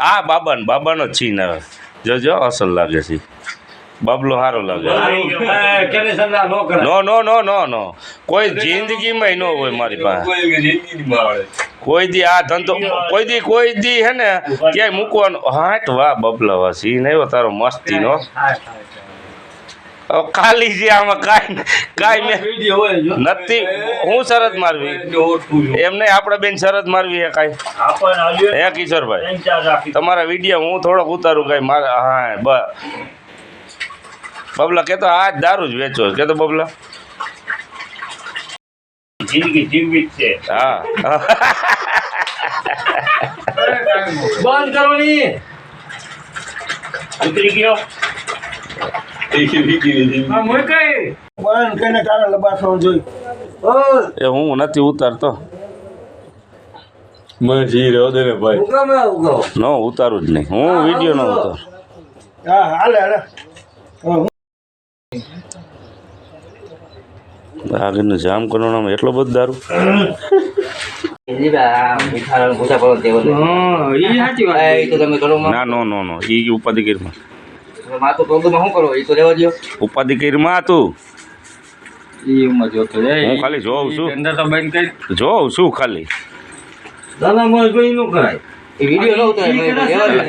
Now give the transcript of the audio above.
આ બાબાનો બાબાનો જ છીન હવે જોજો અસલ લાગે છે. બાબલો સારો લાગે. નો નો નો નો નો. કોઈ જિંદગીમાં ન હોય મારી પાસે. કોઈ દી આ ધંધો કોઈ દી કોઈ દી હે ને ક્યાંય મૂકવાનો. હાટ વાહ બબલા વાસી સીન આવ્યો તારો મસ્તી નો ખાલી છે આમાં કાંઈ કાંઈ મેં નથી. હું શરત મારવી. એમ નહીં આપણે બેન શરત મારવી હે કાંઈ. હે કિશોરભાઈ? તમારા વીડિયો હું થોડોક ઉતારું કાંઈ મારા હા બ બબલા કહેતો આ જ દારૂ જ વેચો કે તો બબલા? જિંદગી જીવવી જ છે. હા. બંધ કરવાની. ઉતરી ગયો. એ હું નથી ઉતારતો. જી રહ્યો દે ને ભાઈ? ઉગામે ન ઉતારું જ નહીં. હું વીડિયો નો ઉતાર. હા હાલે હાલે. આગળનું જામ કરવાનામાં એટલો બધો દારૂ. ના નો નો નો. ઈ ઉપાધિ ઉપાધિ કીરમાં તું. જોતો હું ખાલી જોઉં છું. ધંધા તો બંધ કરી. જોઉં છું ખાલી. દાદા મહેશભાઈ નું કરાય. વીડિયો લઉં ઉતારે